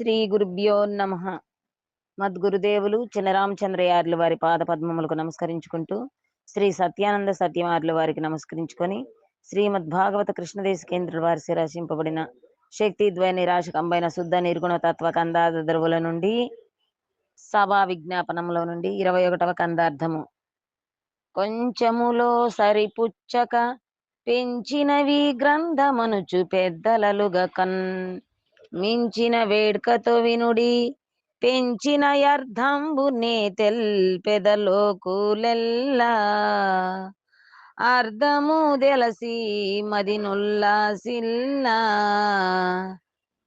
శ్రీ గురుభ్యో నమ. మద్గురుదేవులు చినరామచంద్రయార్లు వారి పాద పద్మములకు నమస్కరించుకుంటూ శ్రీ సత్యానంద సత్యమార్లు వారికి నమస్కరించుకొని శ్రీమద్ భాగవత కృష్ణదేశ కేంద్రుల వారి శిరాశింపబడిన శక్తి ద్వయ నిరాశ కంబైన శుద్ధ నిర్గుణ తత్వ కందార్థ ద్రవుల నుండి సభా విజ్ఞాపనంలో నుండి ఇరవై ఒకటవ కందార్థము. కొంచెములో సరిపుచ్చక పెంచినవి గ్రంథమనుచు పెద్దలలుగా కన్ మించిన వేడ్కతో వినుడి. పెంచిన అర్థంబునే తెల్పెదలోకులెల్లా అర్ధము తెలసి మదినుల్లాసిల్లా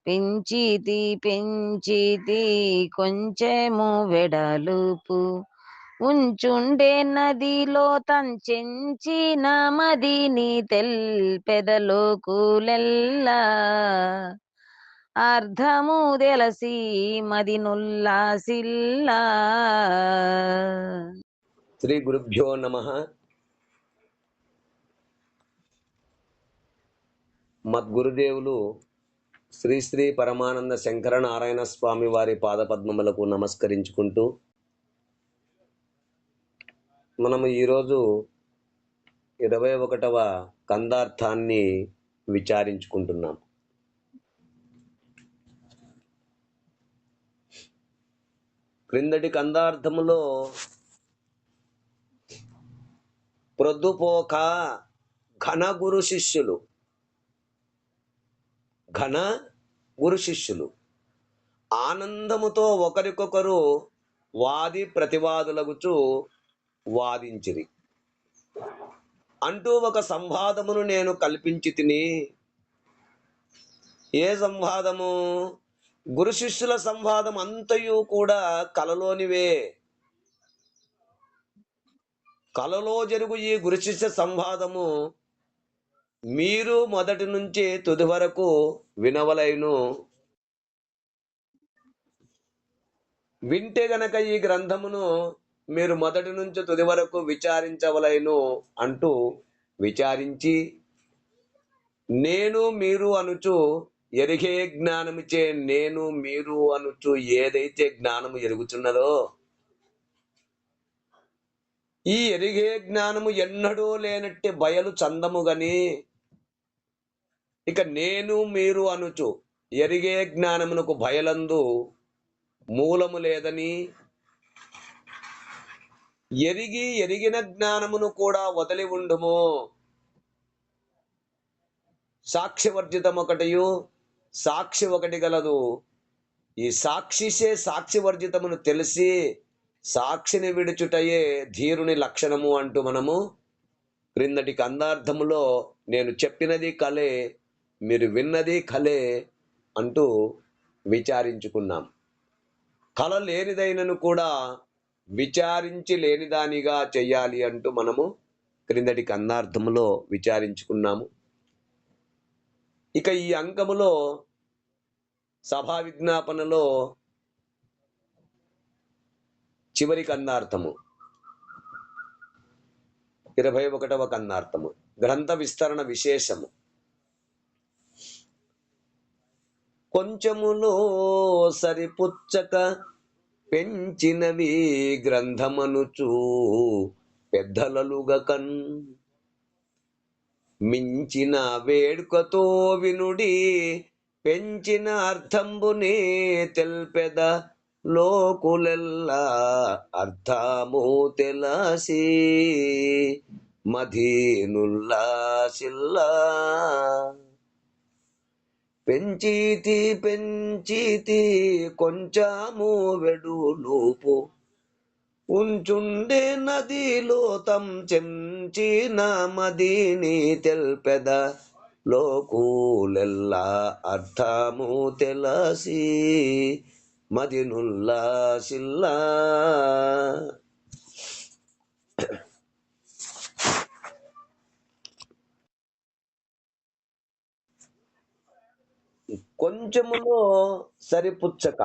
పెంచితి పెంచితి కొంచెము వెడలుపు. ఉంచుండే నదిలో తంచెంచిన మదిని తెల్పెదలోకులెల్లా అర్థము తెలసి మదినుల్లాసిల్లా శ్రీ గురుభ్యో నమ. మద్గురుదేవులు శ్రీ శ్రీ పరమానంద శంకర నారాయణ స్వామి వారి పాదపద్మములకు నమస్కరించుకుంటూ మనము ఈరోజు ఇరవై ఒకటవ కందార్థాన్ని విచారించుకుంటున్నాం. క్రిందటి కందార్థములో ప్రొద్దుపోక ఘన గురు శిష్యులు. ఘన గురు శిష్యులు. ఆనందముతో ఒకరికొకరు వాది ప్రతివాదులగుచు వాదించిరి. అంటూ ఒక సంవాదమును నేను కల్పించి తిని ఏ సంవాదము? గురు శిష్యుల సంవాదం అంతయు కూడా కలలోనివే. కలలో జరుగు ఈ గురు శిష్య సంవాదము మీరు మొదటి నుంచి తుది వరకు వినవలైను. వింటే గనక ఈ గ్రంథమును మీరు మొదటి నుంచి తుది వరకు విచారించవలైను అంటూ విచారించి నేను మీరు అనుచు ఎరిగే జ్ఞానముచే నేను మీరు అనుచు ఏదైతే జ్ఞానము ఎరుగుచున్నదో ఈ ఎరిగే జ్ఞానము ఎన్నడూ లేనట్టే బయలు చందము గని ఇక నేను మీరు అనుచు ఎరిగే జ్ఞానమునకు బయలందు మూలము లేదని ఎరిగి ఎరిగిన జ్ఞానమును కూడా వదిలి ఉండుము. సాక్ష్యవర్జితం ఒకటియు సాక్షి ఒకటి గలదు. ఈ సాక్షిసే సాక్షివర్జితమును తెలిసి సాక్షిని విడుచుటయే ధీరుని లక్షణము అంటూ మనము క్రిందటి కందార్థములో నేను చెప్పినది కలే మీరు విన్నది కలే అంటూ విచారించుకున్నాం. కల లేనిదైనను కూడా విచారించి లేనిదానిగా చెయ్యాలి అంటూ మనము క్రిందటి కందార్థములో విచారించుకున్నాము. ఇక ఈ అంకములో సభా విజ్ఞాపనలో చివరి కందార్థము ఇరవై ఒకటవ కన్నార్థము. గ్రంథ విస్తరణ విశేషము. కొంచెములో సరిపుచ్చక పెంచినవి గ్రంథమనుచు పెద్దలలుగ కన్ మించిన వేడుకతో వినుడి పెంచిన అర్థంబునే తెల్పెద లోకులెల్లా అర్థము తెలసి మధీనుల్లాసిల్లా పెంచితి పెంచితి కొంచాము వెడు లోపు ఉంచుండే నదిలో తం చెంచిన మదిని తెల్పెద లోకూలెల్లా అర్థము తెలసి మదినుల్లాసిల్లా కొంచెములో సరిపుచ్చక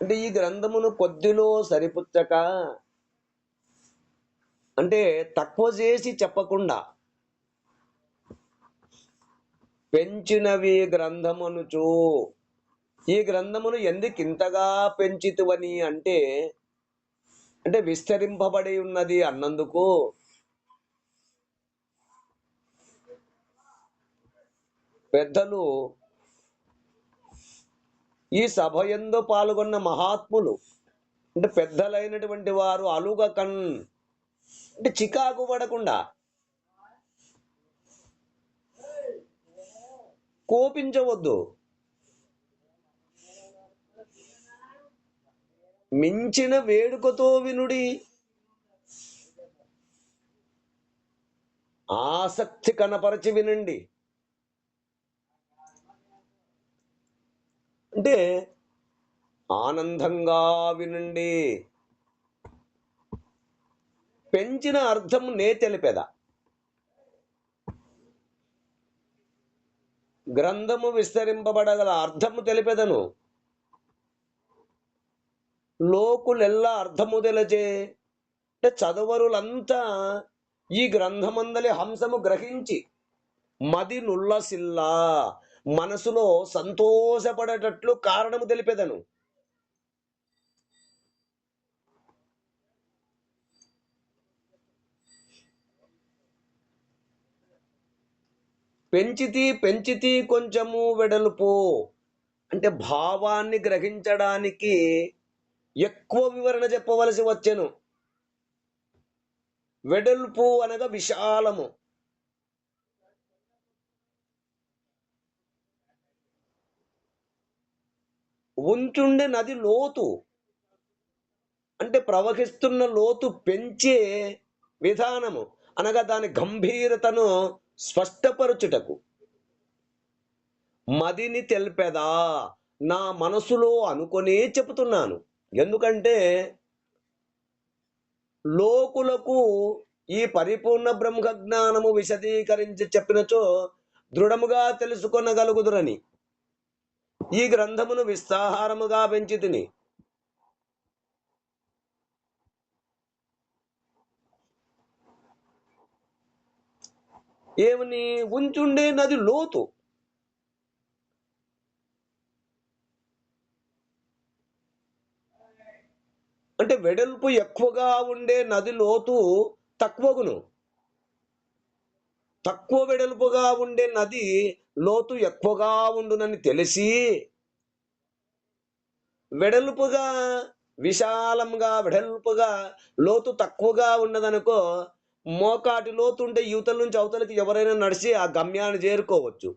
అంటే ఈ గ్రంథమును కొద్దిలో సరిపుచ్చక అంటే తక్కువ చేసి చెప్పకుండా పెంచినవి గ్రంథమనుచు. ఈ గ్రంథమును ఎందుకు ఇంతగా పెంచితువని అంటే అంటే విస్తరింపబడి ఉన్నది అన్నందుకు. పెద్దలు ఈ సభ ఎందు పాల్గొన్న మహాత్ములు అంటే పెద్దలైనటువంటి వారు అలుగ కన్ అంటే చికాకు పడకుండా కోపించవద్దు. మించిన వేడుకతో వినుడి. ఆసక్తి కనపరచి వినండి. అంటే ఆనందంగా వినండి. పెంచిన అర్థం నే తెలిపెదా గ్రంథము విస్తరింపబడగల అర్థము తెలిపెదను లోకులెల్లా అర్థము తెలచే. అంటే చదువరులంతా ఈ గ్రంథమందలి హంసము గ్రహించి మది నుల్లసిల్లా మనసులో సంతోషపడేటట్లు కారణము తెలిపేదను. పెంచితి పెంచితి కొంచెము వెడల్పు. అంటే భావాన్ని గ్రహించడానికి ఎక్కువ వివరణ చెప్పవలసి వచ్చెను. వెడల్పు అనగా విశాలము. ఉంచుండే నది లోతు. అంటే ప్రవహిస్తున్న లోతు పెంచే విధానము. అనగా దాని గంభీరతను స్పష్టపరచుటకు. మదిని తెలిపేదా. నా మనసులో అనుకొనే చెబుతున్నాను. ఎందుకంటే లోకులకు ఈ పరిపూర్ణ బ్రహ్మజ్ఞానము విశదీకరించి చెప్పినచో దృఢముగా తెలుసుకొనగలుగుదురని. ఈ గ్రంథమును విస్తారముగా పెంచి తిని. ఏమని? ఉంచుండే నది లోతు. అంటే వెడల్పు ఎక్కువగా ఉండే నది లోతు తక్కువగును. తక్కువ వెడల్పుగా ఉండే నది లోతు ఎక్కువగా ఉండునని తెలిసి వెడల్పుగా విశాలంగా వెడల్పుగా లోతు తక్కువగా ఉన్నదనుకో మోకాటి లోతు ఉంటే యువతల నుంచి అవతలకి ఎవరైనా నడిచి ఆ గమ్యాన్ని చేరుకోవచ్చు.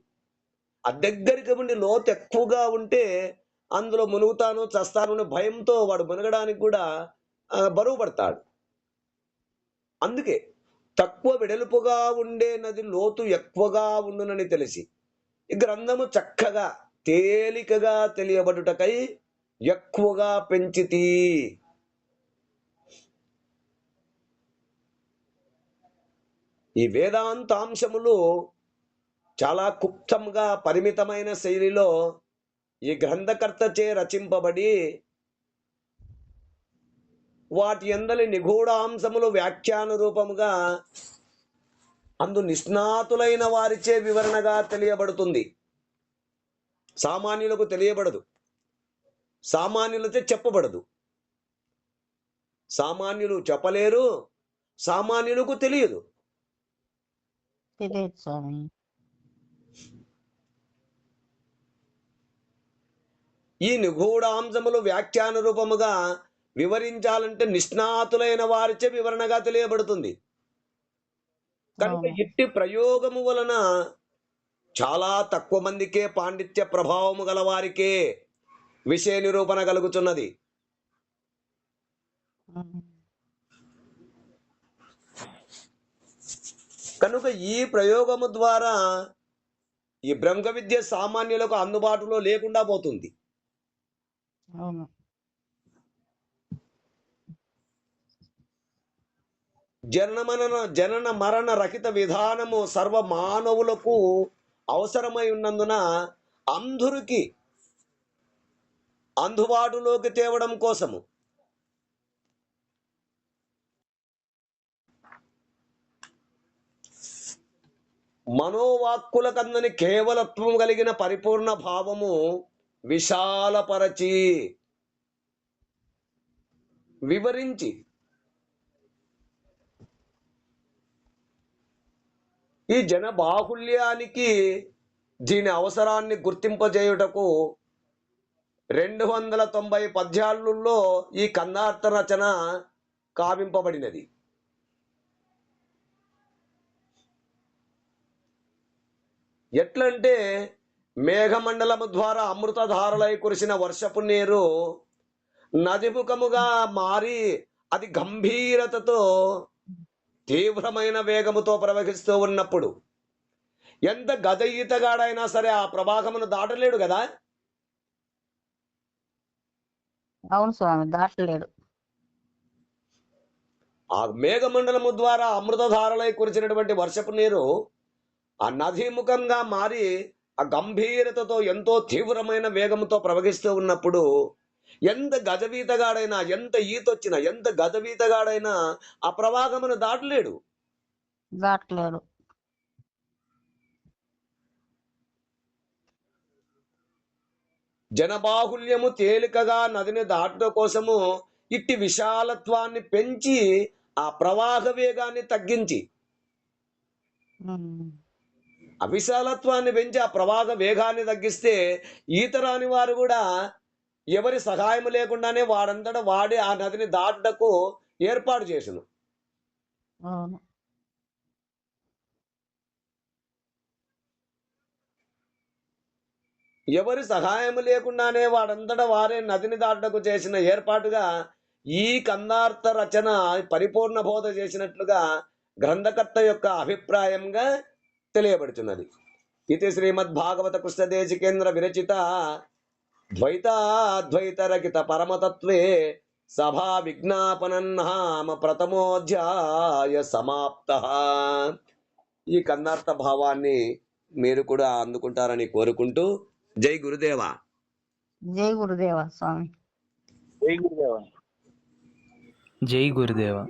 ఆ దగ్గరికి ఉండి లోతు ఎక్కువగా ఉంటే అందులో మునుగుతాను చస్తాను అనే భయంతో వాడు మునగడానికి కూడా బరువు పడతాడు అందుకే తక్కువ వెడల్పుగా ఉండే నది లోతు ఎక్కువగా ఉండునని తెలిసి ఈ గ్రంథము చక్కగా తేలికగా తెలియబడుటకై ఎక్కువగా పెంచితి. ఈ వేదాంతాంశములు చాలా కుప్తంగా పరిమితమైన శైలిలో ఈ గ్రంథకర్తచే రచింపబడి వాటి ఎందలి నిగూఢాంశములు వ్యాఖ్యాన రూపముగా అందు నిష్ణాతులైన వారిచే వివరణగా తెలియబడుతుంది. సామాన్యులకు తెలియబడదు. సామాన్యులచే చెప్పబడదు. సామాన్యులు చెప్పలేరు సామాన్యులకు తెలియదు. ఈ నిగూఢాంశములు వ్యాఖ్యాన రూపముగా వివరించాలంటే నిష్ణాతులైన వారిచే వివరణగా తెలియబడుతుంది కనుక. ఇట్టి ప్రయోగము వలన చాలా తక్కువ మందికే పాండిత్య ప్రభావము గల వారికే విషయ నిరూపణ కలుగుతున్నది. కనుక ఈ ప్రయోగము ద్వారా ఈ బ్రహ్మ విద్య సామాన్యులకు అందుబాటులో లేకుండా పోతుంది జనమరణ జనన మరణ రహిత విధానము సర్వ మానవులకు అవసరమై ఉన్నందున అంధురికి అందుబాటులోకి తేవడం కోసము. మనోవాక్కులకందని కేవలత్వం కలిగిన పరిపూర్ణ భావము విశాలపరచి వివరించి ఈ జన బాహుల్యానికి దీని అవసరాన్ని గుర్తింపజేయుటకు రెండు వందల తొంభై పద్యాలలో ఈ కన్నార్త రచన కావింపబడినది. ఎట్లంటే మేఘమండలము ద్వారా అమృతధారలై కురిసిన వర్షపు నీరు నదిముఖముగా మారి అది గంభీరతతో తీవ్రమైన వేగముతో ప్రవహిస్తూ ఉన్నప్పుడు ఎంత గద ఈతగాడైనా సరే ఆ ప్రవాహమును దాటలేడు కదా? అవును స్వామి దాటలేడు. ఆ మేఘమండలము ద్వారా అమృతధారలై కురిచినటువంటి వర్షపు నీరు ఆ నది ముఖంగా మారి ఆ గంభీరతతో ఎంతో తీవ్రమైన వేగంతో ప్రవహిస్తూ ఉన్నప్పుడు ఎంత గజవీతగాడైనా ఎంత ఈతొచ్చినా ఎంత గజవీతగాడైనా ఆ ప్రవాహమును దాటలేడు. దాటలేడు. జనబాహుల్యము తేలికగా నదిని దాటుట కోసము ఇట్టి విశాలత్వాన్ని పెంచి ఆ ప్రవాహ వేగాన్ని తగ్గించి. ఉమ్. ఆ విశాలత్వాన్ని పెంచి ఆ ప్రవాహ వేగాన్ని తగ్గిస్తే ఈత రాని వారు కూడా ఎవరి సహాయం లేకుండానే వాడంతట వాడి ఆ నదిని దాటుటకు ఏర్పాటు చేసును. ఎవరి సహాయం లేకుండానే వాడంతట వారే నదిని దాటుటకు చేసిన ఏర్పాటుగా ఈ కందార్థ రచన పరిపూర్ణ బోధ చేసినట్లుగా గ్రంథకర్త యొక్క అభిప్రాయంగా తెలియబడుతున్నది. ఇది శ్రీమద్ భాగవత కృష్ణదేశికేంద్ర విరచిత ద్వైతాద్వైత రకిత పరమతత్వే సభా విజ్ఞాపనన్నామ ప్రథమోధ్యాయ సమాప్త. ఈ కన్నార్థ భావాన్ని మీరు కూడా అందుకుంటారని కోరుకుంటూ జై గురుదేవా. జై గురుదేవ స్వామి. జై గురుదేవ. జై గురుదేవ.